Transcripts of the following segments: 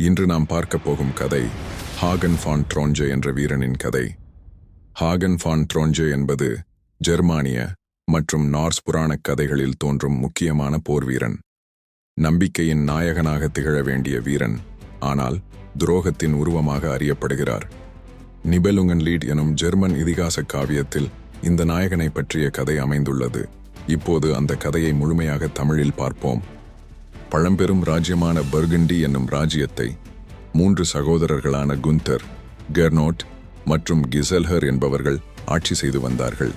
இன்று நாம் பார்க்க போகும் கதை ஹாகன் ஃபான் ட்ரோன்ஜே என்ற வீரனின் கதை. ஹாகன் ஃபான் ட்ரோன்ஜே என்பது ஜெர்மானிய மற்றும் நார்ஸ் புராணக் கதைகளில் தோன்றும் முக்கியமான போர் வீரன். நம்பிக்கையின் நாயகனாக திகழ வேண்டிய வீரன் ஆனால் துரோகத்தின் உருவமாக அறியப்படுகிறார். நிபெலுங்கன் லீட் எனும் ஜெர்மன் இதிகாச காவியத்தில் இந்த நாயகனை பற்றிய கதை அமைந்துள்ளது. இப்போது அந்த கதையை முழுமையாக தமிழில் பார்ப்போம். பழம்பெரும் ராஜ்யமான பர்கண்டி என்னும் ராஜ்யத்தை மூன்று சகோதரர்களான குந்தர் கெர்னோட் மற்றும் கிசல்ஹர் என்பவர்கள் ஆட்சி செய்து வந்தார்கள்.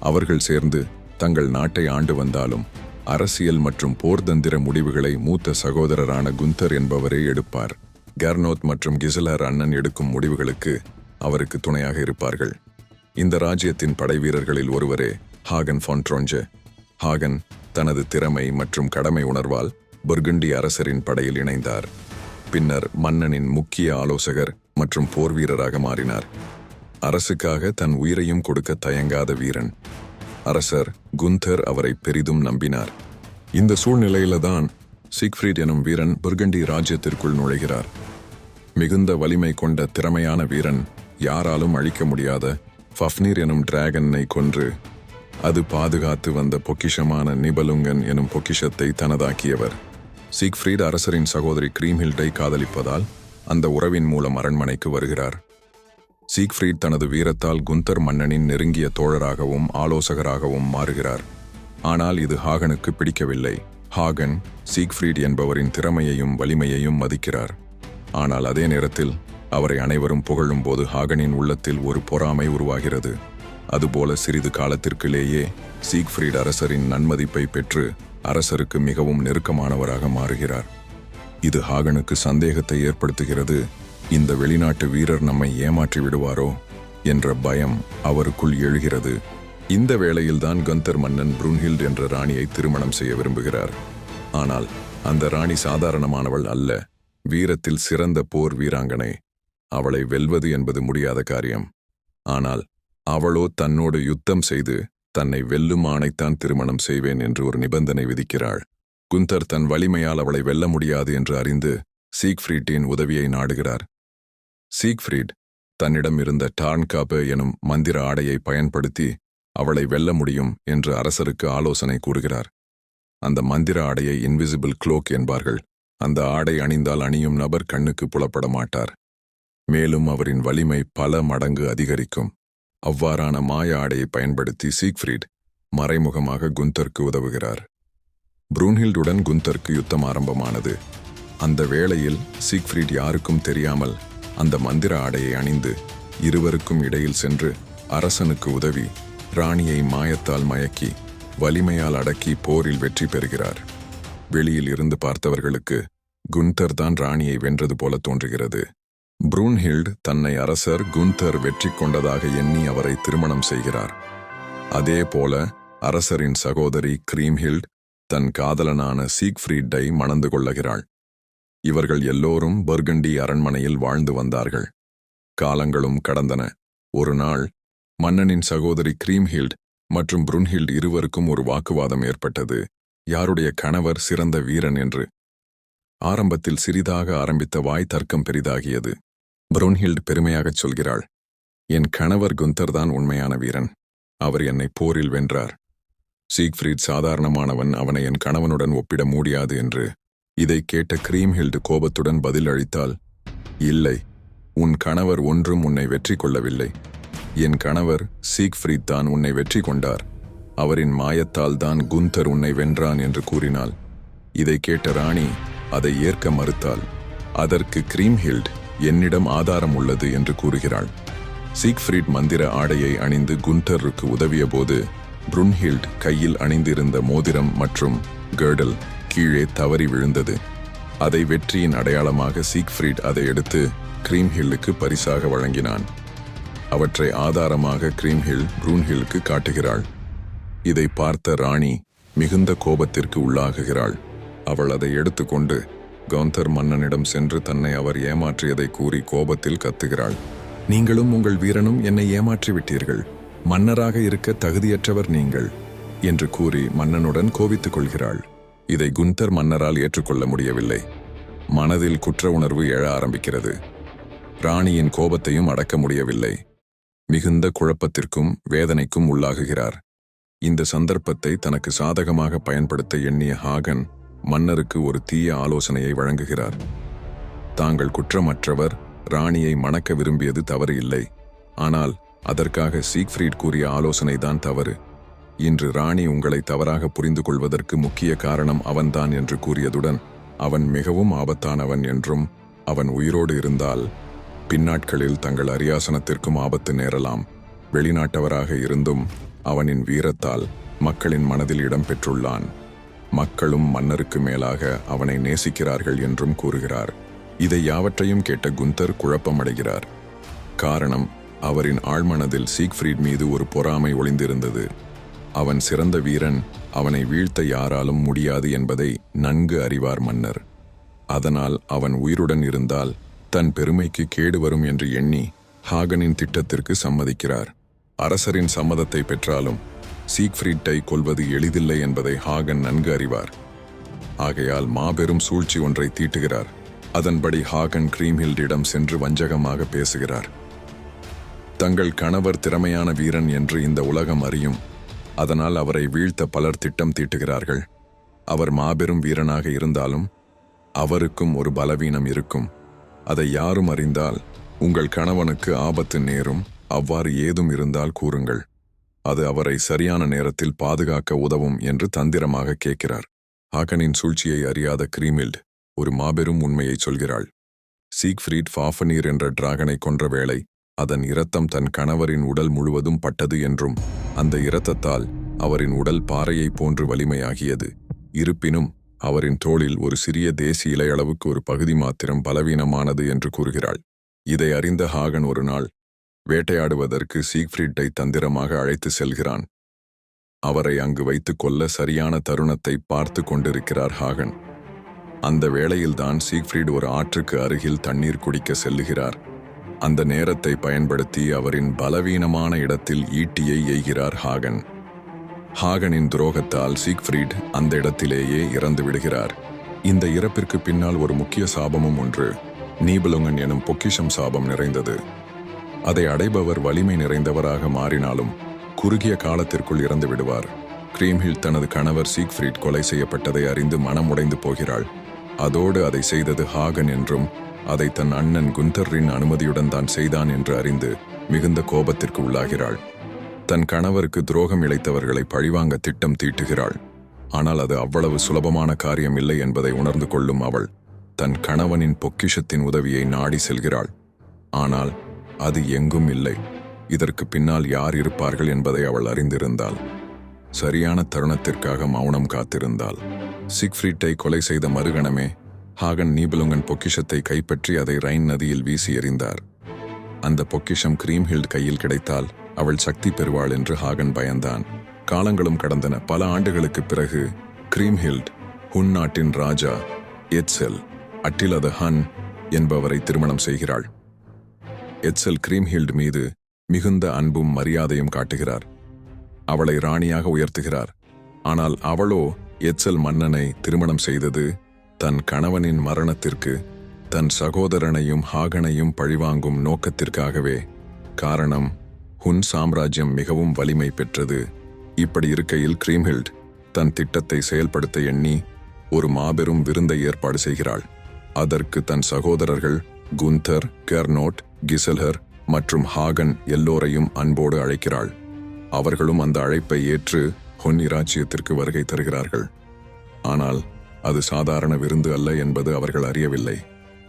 அவர்கள் சேர்ந்து தங்கள் நாட்டை ஆண்டு வந்தாலும் அரசியல் மற்றும் போர்தந்திர முடிவுகளை மூத்த சகோதரரான குந்தர் என்பவரே எடுப்பார். கெர்னோத் மற்றும் கிசலர் அண்ணன் எடுக்கும் முடிவுகளுக்கு அவருக்கு துணையாக இருப்பார்கள். இந்த ராஜ்யத்தின் படைவீரர்களில் ஒருவரே ஹாகன் ஃபான்ட்ரோஞ்சே ஹாகன் தனது திறமை மற்றும் கடமை உணர்வால் பர்கண்டி அரசரின் படையில் இணைந்தார். பின்னர் மன்னனின் முக்கிய ஆலோசகர் மற்றும் போர் வீரராக மாறினார். அரசுக்காக தன் உயிரையும் கொடுக்க தயங்காத வீரன். அரசர் குந்தர் அவரை பெரிதும் நம்பினார். இந்த சூழ்நிலையில்தான் சிக்ஃப்ரீட் எனும் வீரன் பர்கண்டி ராஜ்யத்திற்குள் நுழைகிறார். மிகுந்த வலிமை கொண்ட திறமையான வீரன் யாராலும் அழிக்க முடியாத ஃபஃப்னீர் எனும் டிராகனை கொன்று அது பாதுகாத்து வந்த பொக்கிஷமான நிபலுங்கன் எனும் பொக்கிஷத்தை தனதாக்கியவர். சீக்ஃப்ரீட் அரசரின் சகோதரி கிரீம்ஹில்டை காதலிப்பதால் அந்த உறவின் மூலம் அரண்மனைக்கு வருகிறார். சீக்ஃப்ரீட் தனது வீரத்தால் குந்தர் மன்னனின் நெருங்கிய தோழராகவும் ஆலோசகராகவும் மாறுகிறார். ஆனால் இது ஹாகனுக்கு பிடிக்கவில்லை. ஹாகன் சீக்ஃப்ரீட் என்பவரின் திறமையையும் வலிமையையும் மதிக்கிறார். ஆனால் அதே நேரத்தில் அவரை அனைவரும் புகழும்போது ஹாகனின் உள்ளத்தில் ஒரு பொறாமை உருவாகிறது. அதுபோல சிறிது காலத்திற்குள்ளேயே சீக்ஃப்ரீட் அரசரின் நன்மதிப்பை பெற்று அரசருக்கு மிகவும் நெருக்கமானவராக மாறுகிறார். இது ஹாகனுக்கு சந்தேகத்தை ஏற்படுத்துகிறது. இந்த வெளிநாட்டு வீரர் நம்மை ஏமாற்றி விடுவாரோ? என்ற பயம் அவருக்குள் எழுகிறது. இந்த வேளையில்தான் கந்தர் மன்னன் புருன்ஹில்ட் என்ற ராணியை திருமணம் செய்ய விரும்புகிறார். ஆனால் அந்த ராணி சாதாரணமானவள் அல்ல. வீரத்தில் சிறந்த போர் வீராங்கனை. அவளை வெல்வது என்பது முடியாத காரியம். ஆனால் அவளோ தன்னோடு யுத்தம் செய்து தன்னை வெல்லும் ஆணைத்தான் திருமணம் செய்வேன் என்று ஒரு நிபந்தனை விதிக்கிறாள். குந்தர் தன் வலிமையால் அவளை வெல்ல முடியாது என்று அறிந்து சீக்ஃப்ரீட்டின் உதவியை நாடுகிறார். சீக்ஃப்ரீட் தன்னிடம் இருந்த டார்ன்காப்பு எனும் மந்திர ஆடையை பயன்படுத்தி அவளை வெல்ல முடியும் என்று அரசருக்கு ஆலோசனை கூறுகிறார். அந்த மந்திர ஆடையை இன்விசிபிள் க்ளோக் என்பார்கள். அந்த ஆடை அணிந்தால் அணியும் நபர் கண்ணுக்கு புலப்பட மாட்டார். மேலும் அவரின் வலிமை பல மடங்கு அதிகரிக்கும். அவ்வாறான மாய ஆடையை பயன்படுத்தி சீக்ஃப்ரீட் மறைமுகமாக குந்தர்க்கு உதவுகிறார். புரூன்ஹில்டுடன் குந்தர்க்கு யுத்தம் ஆரம்பமானது. அந்த வேளையில் சீக்ஃப்ரீட் யாருக்கும் தெரியாமல் அந்த மந்திர ஆடையை அணிந்து இருவருக்கும் இடையில் சென்று அரசனுக்கு உதவி ராணியை மாயத்தால் மயக்கி வலிமையால் அடக்கி போரில் வெற்றி பெறுகிறார். வெளியில் இருந்து பார்த்தவர்களுக்கு குந்தர் தான் ராணியை வென்றது போல தோன்றுகிறது. புரூன்ஹில்ட் தன்னை அரசர் குந்தர் வெற்றி கொண்டதாக எண்ணி அவரை திருமணம் செய்கிறார். அதே போல அரசரின் சகோதரி கிரீம்ஹில்ட் தன் காதலனான சீக்ஃப்ரீட்டை மணந்து கொள்ளுகிறாள். இவர்கள் எல்லோரும் பர்கண்டி அரண்மனையில் வாழ்ந்து வந்தார்கள். காலங்களும் கடந்தன. ஒரு நாள் மன்னனின் சகோதரி கிரீம்ஹில்ட் மற்றும் புருன்ஹில்ட் இருவருக்கும் ஒரு வாக்குவாதம் ஏற்பட்டது. யாருடைய கணவர் சிறந்த வீரன் என்று. ஆரம்பத்தில் சிறிதாக ஆரம்பித்த வாய் தர்க்கம் பெரிதாகியது. புரோன்ஹில்ட் பெருமையாகச் சொல்கிறாள் என் கணவர் குந்தர் தான் உண்மையான வீரன். அவர் என்னை போரில் வென்றார். சீக்ஃப்ரீட் சாதாரணமானவன் அவனை என் கணவனுடன் ஒப்பிட முடியாது என்று இதை கேட்ட கிரீம்ஹில்டு கோபத்துடன் பதில் அளித்தால் இல்லை உன் கணவர் ஒன்றும் உன்னை வெற்றி கொள்ளவில்லை. என் கணவர் சீக்ஃப்ரீத் தான் உன்னை வெற்றி கொண்டார். அவரின் மாயத்தால் தான் குந்தர் உன்னை வென்றான் என்று கூறினாள். இதை கேட்ட ராணி அதை ஏற்க மறுத்தாள். அதற்கு கிரீம்ஹில்ட் என்னிடம் ஆதாரம் உள்ளது என்று கூறுகிறாள். சீக்ஃப்ரீட் மந்திர ஆடையை அணிந்து குந்தருக்கு உதவியபோது புருன்ஹில்ட் கையில் அணிந்திருந்த மோதிரம் மற்றும் கேர்டல் கீழே தவறி விழுந்தது. அதை வெற்றியின் அடையாளமாக சீக்ஃப்ரீட் அதை எடுத்து கிரீம்ஹில்லுக்கு பரிசாக வழங்கினான். அவற்றை ஆதாரமாக கிரீம்ஹில் ப்ரூன்ஹில்லுக்கு காட்டுகிறாள். இதை பார்த்த ராணி மிகுந்த கோபத்திற்கு உள்ளாகுகிறாள். அவள் அதை எடுத்துக்கொண்டு கவுந்தர் மன்னனிடம் சென்று தன்னை அவர் ஏமாற்றியதை கூறி கோபத்தில் கத்துகிறாள். நீங்களும் உங்கள் வீரனும் என்னை ஏமாற்றி விட்டீர்கள் மன்னராக இருக்க தகுதியற்றவர் நீங்கள் என்று கூறி மன்னனுடன் கோபித்துக் கொள்கிறாள். இதை குந்தர் மன்னரால் ஏற்றுக்கொள்ள முடியவில்லை. மனதில் குற்ற உணர்வு எழ ஆரம்பிக்கிறது. ராணியின் கோபத்தையும் அடக்க முடியவில்லை. மிகுந்த குழப்பத்திற்கும் வேதனைக்கும் உள்ளாகுகிறார். இந்த சந்தர்ப்பத்தை தனக்கு சாதகமாக பயன்படுத்த எண்ணிய ஹாகன் மன்னருக்கு ஒரு தீய ஆலோசனையை வழங்குகிறார். தாங்கள் குற்றமற்றவர் ராணியை மணக்க விரும்பியது தவறு இல்லை. ஆனால் அதற்காக சீக்ஃப்ரீட் கூறிய ஆலோசனைதான் தவறு. இன்று ராணி உங்களை தவறாக புரிந்து கொள்வதற்கு முக்கிய காரணம் அவன்தான் என்று கூறியதுடன் அவன் மிகவும் ஆபத்தானவன் என்றும் அவன் உயிரோடு இருந்தால் பின்னாட்களில் தங்கள் அரியாசனத்திற்கும் ஆபத்து நேரலாம். வெளிநாட்டவராக இருந்தும் அவனின் வீரத்தால் மக்களின் மனதில் இடம் பெற்றுள்ளான். மக்களும் மன்னருக்கு மேலாக அவனை நேசிக்கிறார்கள் என்றும் கூறுகிறார். இதை யாவற்றையும் கேட்ட குந்தர் குழப்பமடைகிறார். காரணம் அவரின் ஆழ்மனதில் சீக்ஃப்ரீட் மீது ஒரு பொறாமை ஒளிந்திருந்தது. அவன் சிறந்த வீரன் அவனை வீழ்த்த யாராலும் முடியாது என்பதை நன்கு அறிவார் மன்னர். அதனால் அவன் உயிருடன் இருந்தால் தன் பெருமைக்கு கேடு வரும் என்று எண்ணி ஹாகனின் திட்டத்திற்கு சம்மதிக்கிறார். அரசரின் சம்மதத்தை பெற்றாலும் சீக்ஃப்ரீட்டை கொல்வது எளிதில்லை என்பதை ஹாகன் நன்கு அறிவார். ஆகையால் மாபெரும் சூழ்ச்சி ஒன்றை தீட்டுகிறார். அதன்படி ஹாகன் கிரீம்ஹில்டிடம் சென்று வஞ்சகமாக பேசுகிறார். தங்கள் கணவர் திறமையான வீரன் என்று இந்த உலகம் அறியும். அதனால் அவரை வீழ்த்த பலர் திட்டம் தீட்டுகிறார்கள். அவர் மாபெரும் வீரனாக இருந்தாலும் அவருக்கும் ஒரு பலவீனம் இருக்கும். அதை யாரும் அறிந்தால் உங்கள் கணவனுக்கு ஆபத்து நேரும் அவ்வாறு ஏதும் இருந்தால் கூறுங்கள். அது அவரை சரியான நேரத்தில் பாதுகாக்க உதவும் என்று தந்திரமாக கேட்கிறார். ஹாகனின் சூழ்ச்சியை அறியாத கிரீமில்ட் ஒரு மாபெரும் உண்மையை சொல்கிறாள். சீக்ஃப்ரீட் ஃபாஃபனீர் என்ற டிராகனை கொன்ற வேளை அதன் இரத்தம் தன் கணவரின் உடல் முழுவதும் பட்டது என்றும் அந்த இரத்தத்தால் அவரின் உடல் பாறையைப் போன்று வலிமையாகியது. இருப்பினும் அவரின் தோளில் ஒரு சிறிய தேசி இலையளவுக்கு ஒரு பகுதி மாத்திரம் பலவீனமானது என்று கூறுகிறாள். இதை அறிந்த ஹாகன் ஒரு நாள் வேட்டையாடுவதற்கு சீக்ஃப்ரீட்டை தந்திரமாக அழைத்து செல்கிறான். அவரை அங்கு வைத்துக் கொள்ள சரியான தருணத்தை பார்த்து கொண்டிருக்கிறார் ஹாகன். அந்த வேளையில்தான் சீக்ஃப்ரீட் ஒரு ஆற்றுக்கு அருகில் தண்ணீர் குடிக்க செல்லுகிறார். அந்த நேரத்தை பயன்படுத்தி அவரின் பலவீனமான இடத்தில் ஈட்டியை எய்கிறார் ஹாகன். ஹாகனின் துரோகத்தால் சீக்ஃப்ரீட் அந்த இடத்திலேயே இறந்து விடுகிறார். இந்த இறப்பிற்கு பின்னால் ஒரு முக்கிய சாபமும் ஒன்று. நீபலுங்கன் எனும் பொக்கிஷம் சாபம் நிறைந்தது. அதை அடைபவர் வலிமை நிறைந்தவராக மாறினாலும் குறுகிய காலத்திற்குள் இறந்து விடுவார். கிரீம்ஹில் தனது கணவர் சீக்ஃப்ரீட் கொலை செய்யப்பட்டதை அறிந்து மனம் உடைந்து போகிறாள். அதோடு அதை செய்தது ஹாகன் என்றும் அதை தன் அண்ணன் குந்தரின் அனுமதியுடன் தான் செய்தான் என்று அறிந்து மிகுந்த கோபத்திற்கு உள்ளாகிறாள். தன் கணவருக்கு துரோகம் இழைத்தவர்களை பழிவாங்க திட்டம் தீட்டுகிறாள். ஆனால் அது அவ்வளவு சுலபமான காரியம் இல்லை என்பதை உணர்ந்து கொள்ளும் அவள் தன் கணவனின் பொக்கிஷத்தின் உதவியை நாடி செல்கிறாள். ஆனால் அது எங்கும் இல்லை. இதற்கு பின்னால் யார் இருப்பார்கள் என்பதை அவள் அறிந்திருந்தாள். சரியான தருணத்திற்காக மௌனம் காத்திருந்தாள். சிக்ஃப்ரீட்டை கொலை செய்த மறுகணமே ஹாகன் நீபலுங்கன் பொக்கிஷத்தை கைப்பற்றி அதை ரைன் நதியில் வீசி எறிந்தார். அந்த பொக்கிஷம் கிரீம்ஹில்ட் கையில் கிடைத்தால் அவள் சக்தி பெறுவாள் என்று ஹாகன் பயந்தான். காலங்களும் கடந்தன. பல ஆண்டுகளுக்குப் பிறகு கிரீம்ஹில்ட் ஹுன் நாட்டின் ராஜா எட்செல் அட்டிலத ஹன் என்பவரை திருமணம் செய்கிறாள். எட்செல் கிரீம்ஹில்ட் மீது மிகுந்த அன்பும் மரியாதையும் காட்டுகிறார். அவளை ராணியாக உயர்த்துகிறார். ஆனால் அவளோ எச்சல் மன்னனை திருமணம் செய்தது தன் கணவனின் மரணத்திற்கு தன் சகோதரனையும் ஹாகனையும் பழிவாங்கும் நோக்கத்திற்காகவே. காரணம் ஹுன் சாம்ராஜ்யம் மிகவும் வலிமை பெற்றது. இப்படி இருக்கையில் கிரீம்ஹில்ட் தன் திட்டத்தை செயல்படுத்த எண்ணி ஒரு மாபெரும் விருந்தை ஏற்பாடு செய்கிறாள். அதற்கு தன் சகோதரர்கள் குந்தர் கெர்னோட் கிசல்ஹர் மற்றும் ஹாகன் எல்லோரையும் அன்போடு அழைக்கிறாள். அவர்களும் அந்த அழைப்பை ஏற்று ஹொன்னி இராச்சியத்திற்கு வருகை தருகிறார்கள். ஆனால் அது சாதாரண விருந்து அல்ல என்பது அவர்கள் அறியவில்லை.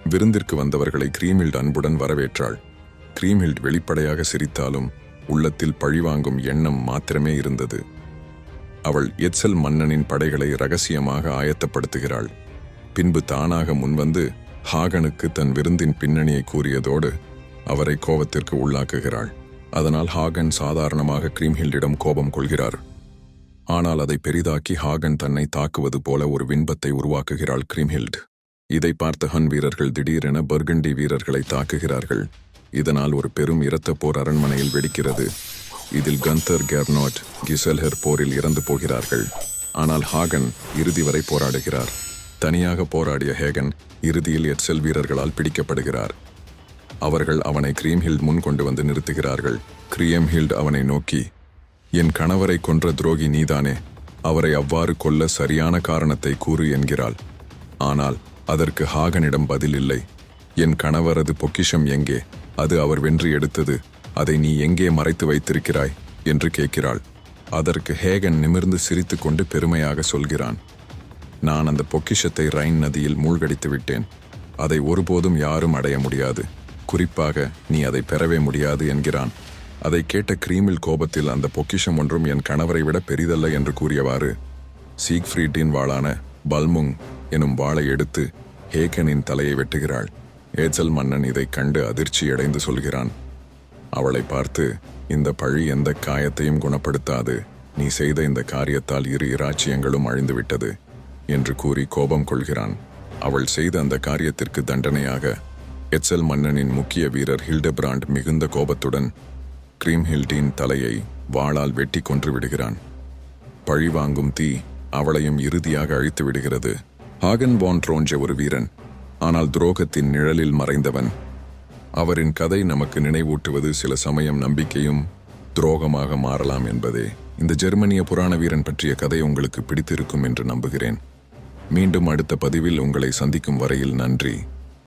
விருந்திற்கு வந்தவர்களை கிரீமில்ட் அன்புடன் வரவேற்றாள். கிரீமில்ட் வெளிப்படையாக சிரித்தாலும் உள்ளத்தில் பழிவாங்கும் எண்ணம் மாத்திரமே இருந்தது. அவள் எச்சல் மன்னனின் படைகளை ரகசியமாக ஆயத்தப்படுத்துகிறாள். பின்பு தானாக முன்வந்து ஹாகனுக்கு தன் விருந்தின் பின்னணியை கூறியதோடு அவரை கோபத்திற்கு உள்ளாக்குகிறாள். அதனால் ஹாகன் சாதாரணமாக கிரீம்ஹில்டிடம் கோபம் கொள்கிறார். ஆனால் அதை பெரிதாக்கி ஹாகன் தன்னை தாக்குவது போல ஒரு விண்பத்தை உருவாக்குகிறாள் கிரீம்ஹில்ட். இதை பார்த்த ஹன் வீரர்கள் திடீரென பர்கண்டி வீரர்களை தாக்குகிறார்கள். இதனால் ஒரு பெரும் இரத்த போர் அரண்மனையில் வெடிக்கிறது. இதில் கந்தர் கெர்னாட் கிசல்ஹர் போரில் இறந்து போகிறார்கள். ஆனால் ஹாகன் இறுதி வரை போராடுகிறார். தனியாக போராடிய ஹேகன் இறுதியில் எட்செல் வீரர்களால் பிடிக்கப்படுகிறார். அவர்கள் அவனை கிரீம்ஹில்ட் முன் கொண்டு வந்து நிறுத்துகிறார்கள். கிரீம்ஹில்ட் அவனை நோக்கி என் கணவரை கொன்ற துரோகி நீதானே அவரை அவ்வாறு கொல்ல சரியான காரணத்தை கூறு என்கிறாள். ஆனால் அதற்கு ஹாகனிடம் பதில் இல்லை. என் கணவரது பொக்கிஷம் எங்கே? அது அவர் வென்று எடுத்தது. அதை நீ எங்கே மறைத்து வைத்திருக்கிறாய்? என்று கேட்கிறாள். அதற்கு ஹேகன் நிமிர்ந்து சிரித்துக்கொண்டு பெருமையாக சொல்கிறான். நான் அந்த பொக்கிஷத்தை ரைன் நதியில் மூழ்கடித்து விட்டேன். அதை ஒருபோதும் யாரும் அடைய முடியாது. குறிப்பாக நீ அதை பெறவே முடியாது என்கிறான். அதை கேட்ட கிரீமில் கோபத்தில் அந்த பொக்கிஷம் ஒன்றும் என் கணவரை விட பெரிதல்ல என்று கூறியவாறு சீக்ஃப்ரீட்டின் வாளான பல்முங் எனும் வாளை எடுத்து ஹேகனின் தலையை வெட்டுகிறாள். ஏஜல் மன்னன் இதைக் கண்டு அதிர்ச்சியடைந்து சொல்கிறான் அவளை பார்த்து இந்த பழி எந்த காயத்தையும் குணப்படுத்தாது. நீ செய்த இந்த காரியத்தால் இரு இராச்சியங்களும் அழிந்துவிட்டது. என்று கூறி கோபம் கொள்கிறான். அவள் செய்த அந்த காரியத்திற்கு தண்டனையாக எட்சல் மன்னனின் முக்கிய வீரர் ஹில்டபிராண்ட் மிகுந்த கோபத்துடன் கிரீம்ஹில்டின் தலையை வாளால் வெட்டி கொன்று விடுகிறான். பழிவாங்கும் தீ அவளையும் இறுதியாக அழித்து விடுகிறது. ஹாகன் வான் ட்ரோஞ்ச ஒரு வீரன். ஆனால் துரோகத்தின் நிழலில் மறைந்தவன். அவரின் கதை நமக்கு நினைவூட்டுவது சில சமயம் நம்பிக்கையும் துரோகமாக மாறலாம் என்பதே. இந்த ஜெர்மனிய புராண வீரன் பற்றிய கதை உங்களுக்கு பிடித்திருக்கும் என்று நம்புகிறேன். மீண்டும் அடுத்த பதிவில் உங்களை சந்திக்கும் வரையில் நன்றி.